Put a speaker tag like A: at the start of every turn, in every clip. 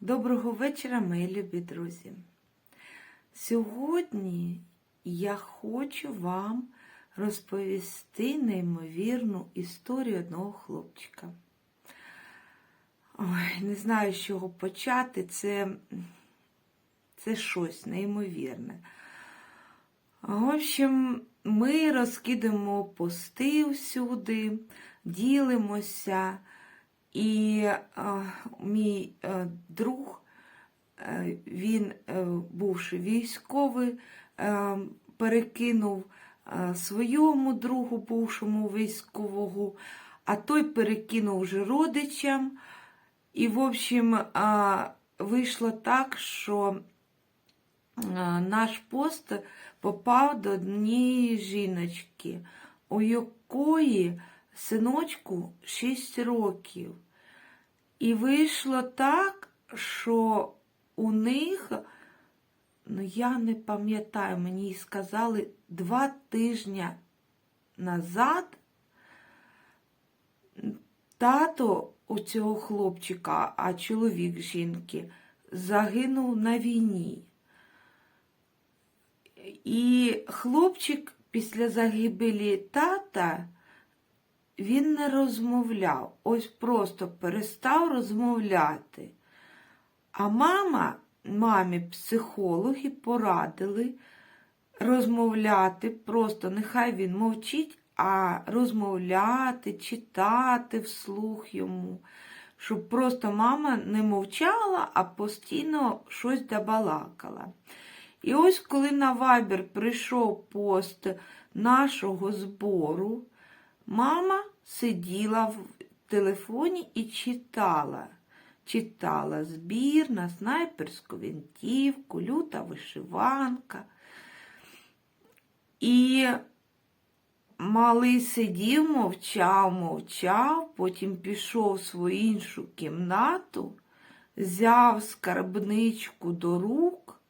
A: Доброго вечора, мої любі друзі. Сьогодні я хочу вам розповісти неймовірну історію одного хлопчика. Ой, не знаю, з чого почати. Це, це щось неймовірне. В общем, ми розкидаємо пости всюди, ділимося. І е, мій е, друг, е, він, е, бувши військовий, е, перекинув е, своєму другу, бувшому військового, а той перекинув вже родичам. І, в общем, е, вийшло так, що е, наш пост попав до однієї жіночки, у якої синочку 6 років. І вийшло так, що у них, ну я не пам'ятаю, мені сказали два тижні назад тато у цього хлопчика, а чоловік жінки, загинув на війні. І хлопчик після загибелі тата він не розмовляв, ось просто перестав розмовляти. А мама, мамі психологи порадили розмовляти, просто нехай він мовчить, а розмовляти, читати вслух йому, щоб просто мама не мовчала, а постійно щось добалакала. І ось коли на вайбер прийшов пост нашого збору, Мама сиділа в телефоні і читала. Читала збір на снайперську винтівку, люта вишиванка. І малий сидів, мовчав, мовчав, потім пішов в свою іншу кімнату, взяв скарбничку до рук,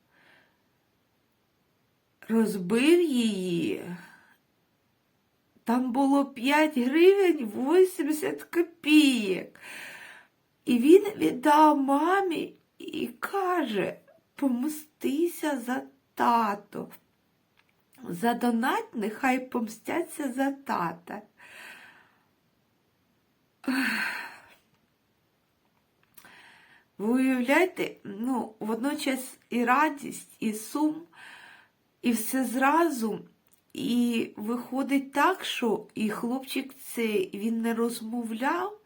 A: розбив її. Там було 5 гривень 80 копійок. І він віддав мамі і каже, помстися за тато. За донать нехай помстяться за тата. Ви уявляєте, ну, водночас і радість, і сум, і все зразу. І виходить так, що і хлопчик цей він не розмовляв,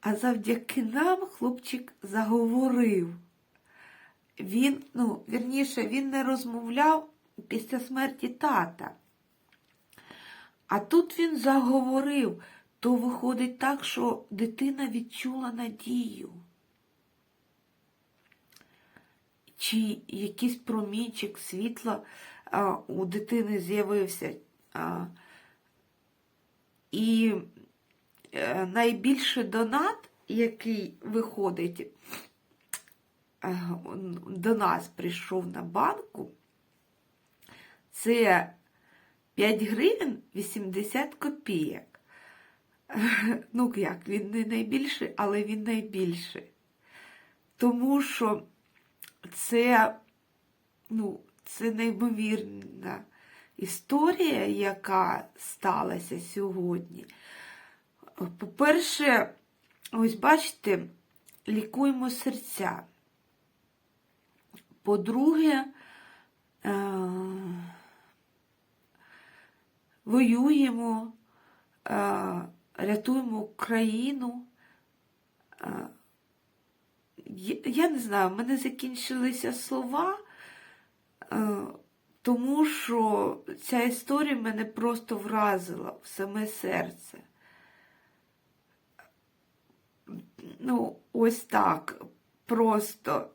A: а завдяки нам хлопчик заговорив. Він, ну, вірніше, він не розмовляв після смерті тата. А тут він заговорив, то виходить так, що дитина відчула надію. Чи якийсь промінчик світла у дитини з'явився. І е, найбільший донат, який виходить е, до нас прийшов на банку, це 5 гривень 80 копійок. Ну, як, він не найбільший, але він найбільший. Тому що це, ну, це неймовірна історія, яка сталася сьогодні. По-перше, ось бачите, лікуємо серця. По-друге, е, воюємо, е, рятуємо Україну. Е, я не знаю, в мене закінчилися слова. Тому що ця історія мене просто вразила в саме серце. Ну, ось так. Просто.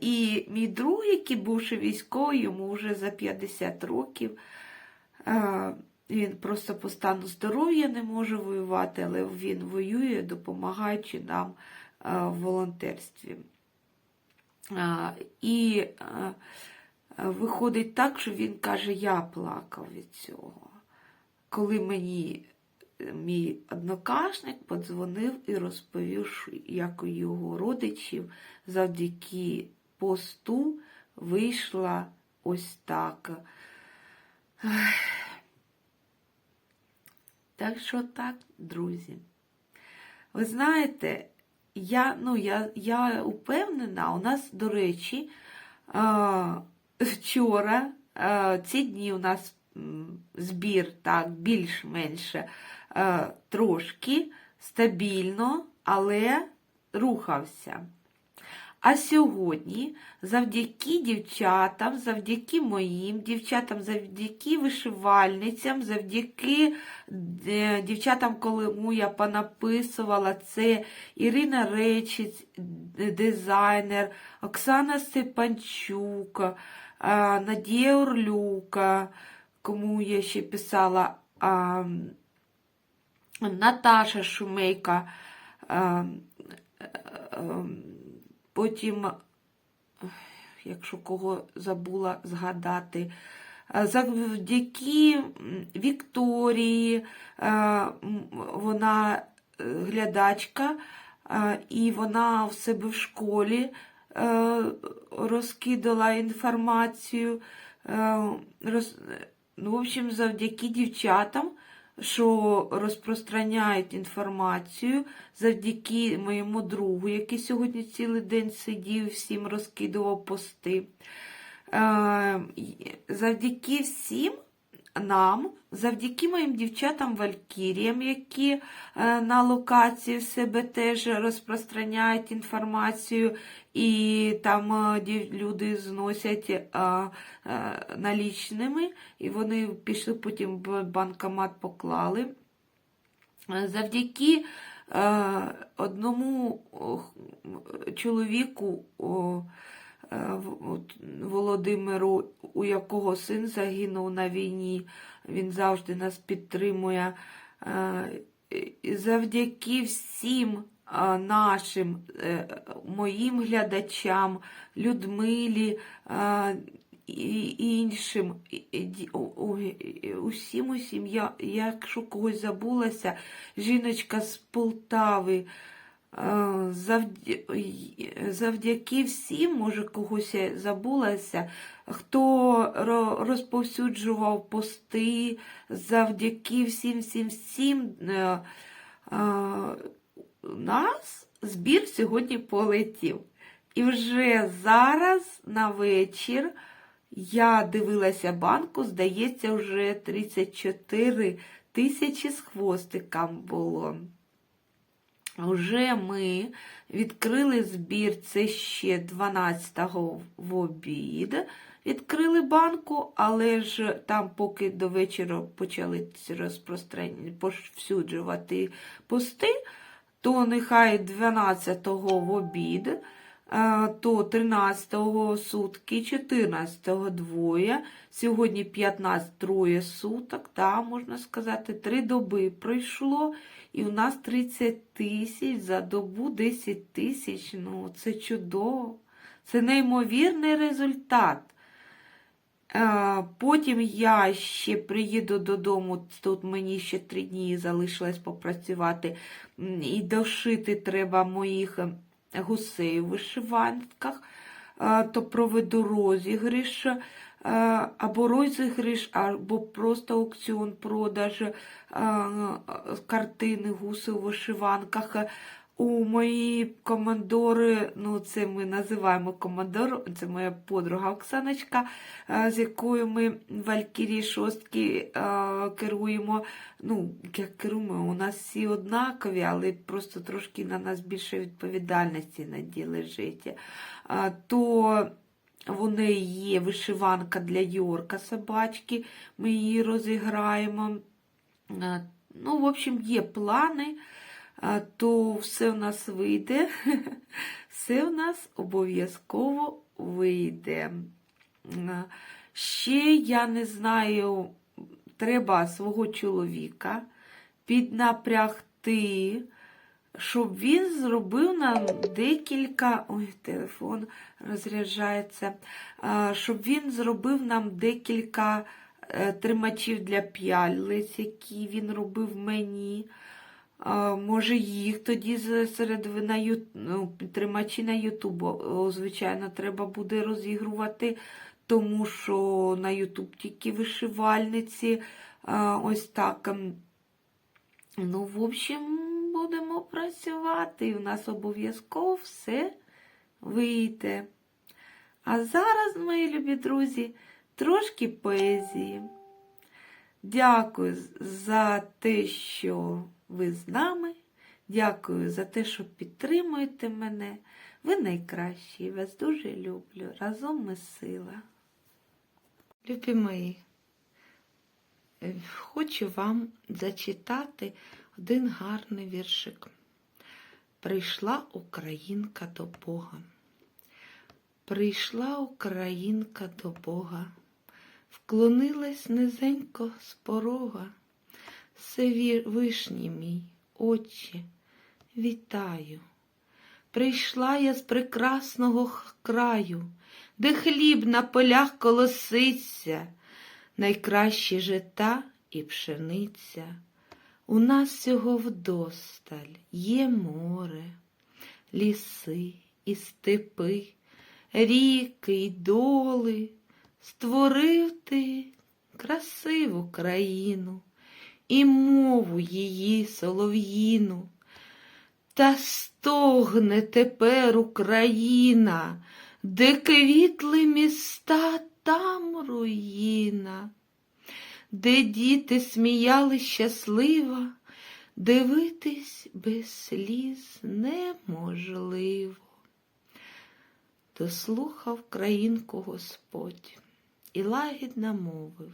A: І мій друг, який бувши військовий, йому вже за 50 років. Він просто по стану здоров'я не може воювати, але він воює, допомагаючи нам в волонтерстві. І виходить так, що він каже, я плакав від цього. Коли мені мій однокашник подзвонив і розповів, як у його родичів завдяки посту вийшла ось так. Так що так, друзі. Ви знаєте, я, ну, я, я упевнена, у нас, до речі, а, вчора ці дні у нас збір так, більш-менш трошки стабільно, але рухався. А сьогодні, завдяки дівчатам, завдяки моїм дівчатам, завдяки вишивальницям, завдяки е, дівчатам, кому я понаписувала, це Ірина Речіць, дизайнер, Оксана Степанчук, е, Надія Орлюка, кому я ще писала, Наташа Шумейка. Потім, якщо кого забула згадати, завдяки Вікторії, вона е, глядачка, і вона в себе в школі розкидала інформацію. е, роз- Ну, в общем, завдяки дівчатам, що розпространяють інформацію, завдяки моєму другу, який сьогодні цілий день сидів, всім розкидував пости. Е, Завдяки всім нам, завдяки моїм дівчатам Валькіріям, які е, на локації в себе теж розпространяють інформацію, і там е, люди зносять е, налічними, і вони пішли потім в банкомат поклали. Завдяки одному чоловіку Володимиру, у якого син загинув на війні, він завжди нас підтримує. Е, Завдяки всім е, нашим е, моїм глядачам, Людмилі е, і іншим, усім усім, я, якщо когось забулася, жіночка з Полтави. Е, завдя- Завдяки всім, може, когось я забулася, хто розповсюджував пости, завдяки всім, всім, всім. е, е, нас збір сьогодні полетів. І вже зараз на вечір я дивилася банку, здається, вже 34 тисячі з хвостиком було. Вже ми відкрили збір, це ще 12-го в обід. Відкрили банку, але ж там, поки до вечора почали розпространення, повсюджувати пости, то нехай 12-го в обід, е, то 13-го сутки, 14-го двоє, сьогодні 15 троє суток, та, можна сказати, три доби пройшло, і у нас 30 тисяч за добу 10 тисяч, ну це чудово, це неймовірний результат. Е, Потім я ще приїду додому, тут мені ще три дні залишилось попрацювати, і дошити треба моїх е, гусей у вишиванках, Е, то проведу розіграш, е, або розіграш, або просто аукціон продаж картини гуси у вишиванках. У мої командори, ну це ми називаємо командор, це моя подруга Оксаночка, з якою ми Валькірії шостки керуємо. Ну, як керуємо, у нас всі однакові, але просто трошки на нас більше відповідальності на ділі лежить. Е, То у неї є вишиванка для Йорка собачки, ми її розіграємо. Е, Ну, в общем, є плани то все в нас вийде. Все в нас обов'язково вийде. Ще я не знаю, треба свого чоловіка піднапрягти, щоб він зробив нам декілька. Ой, телефон розряджається. Щоб він зробив нам декілька е, тримачів для п'ялиць, які він робив мені. Може, їх тоді серед на ю... ну, тримачі на Ютуб, звичайно, треба буде розігрувати, тому що на Ютуб тільки вишивальниці. Ось так. ем. Ну, в общем, будемо працювати. І у нас обов'язково все вийде. А зараз, мої любі друзі, трошки поезії. Дякую за те, що ви з нами. Дякую за те, що підтримуєте мене. Ви найкращі, вас дуже люблю. Разом ми сила. Любі мої, е, хочу вам зачитати один гарний віршик. Прийшла Українка до Бога. Прийшла Українка до Бога, вклонилась низенько з порога. Всевишній мій, Отче, вітаю. Прийшла я з прекрасного краю, де хліб на полях колоситься, найкращі жита і пшениця. У нас всього вдосталь є море, ліси і степи, ріки й доли. Створив ти красиву країну і мову її солов'їну. Та стогне тепер Україна, де квітли міста, там руїна, де діти сміяли щасливо, дивитись без сліз неможливо. Дослухав країнку Господь і лагідно мовив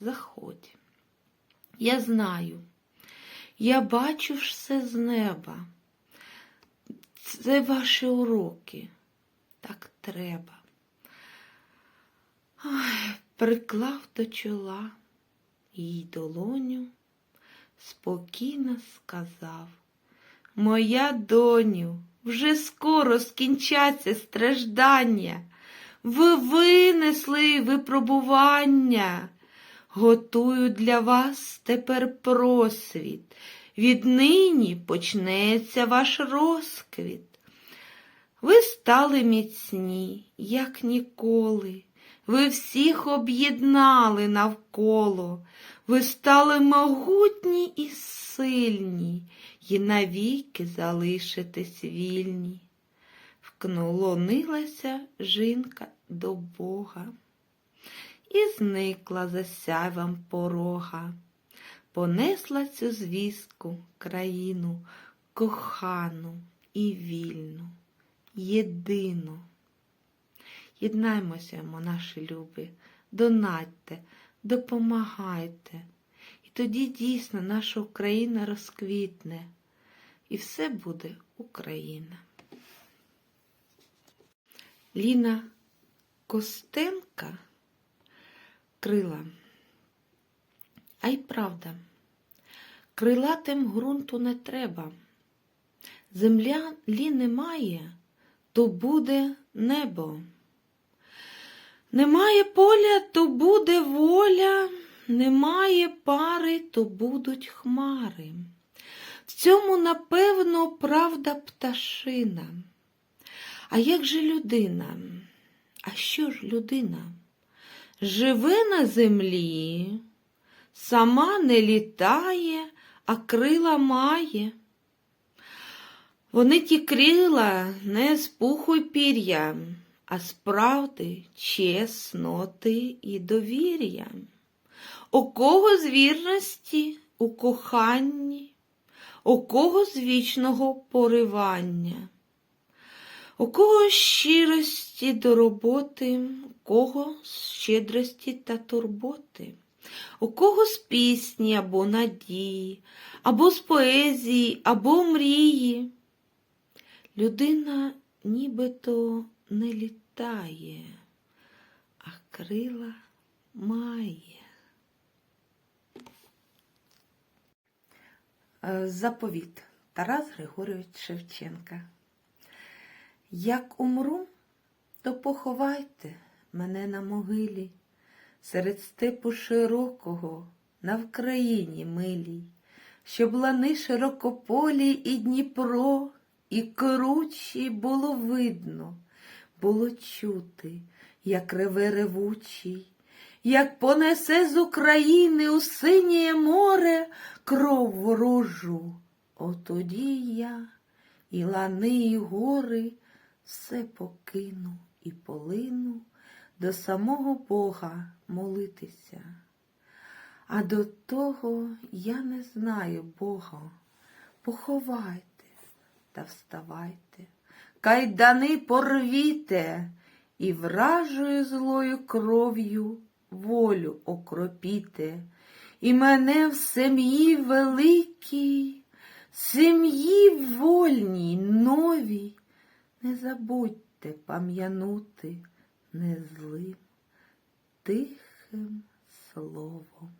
A: Заходь. Я знаю, я бачу все з неба. Це ваші уроки. Так треба. Ой, приклав до чола їй долоню, спокійно сказав. Моя доню, вже скоро скінчаться страждання. Ви винесли випробування. Готую для вас тепер просвіт. Віднині почнеться ваш розквіт. Ви стали міцні, як ніколи. Ви всіх об'єднали навколо. Ви стали могутні і сильні, і навіки залишитесь вільні. Вклонилася жінка до Бога і зникла за сяйвом порога, понесла цю звістку країну кохану і вільну, єдину. Єднаймося, мо, наші любі, донатьте, допомагайте. І тоді дійсно наша Україна розквітне, і все буде Україна. Ліна Костенка крила. А й правда, крилатим ґрунту не треба. Земля лі немає, то буде небо. Немає поля, то буде воля, немає пари, то будуть хмари. В цьому, напевно, правда пташина. А як же людина? А що ж людина? Живе на землі, сама не літає, а крила має. Вони ті крила не з пуху й пір'я, а з правди, чесноти і довір'я. У кого з вірності у коханні, у кого з вічного поривання, у кого з щирості до роботи, у кого з щедрості та турботи, у кого з пісні або надії, або з поезії, або мрії. Людина нібито не літає, а крила має. Е, Заповіт Тарас Григорович Шевченка. Як умру, то поховайте мене на могилі, серед степу широкого, на Вкраїні милій, щоб лани широкополі і Дніпро, і кручі було видно, було чути, як реве ревучий, як понесе з України у синє море кров ворожу. Отоді я і лани, і гори все покину і полину до самого Бога молитися. А до того я не знаю Бога. Поховайте та вставайте, кайдани порвіте і вражою злою кров'ю волю окропіте, і мене в сім'ї великій, сім'ї вольній, новій, не забудьте пам'янути незлим тихим словом.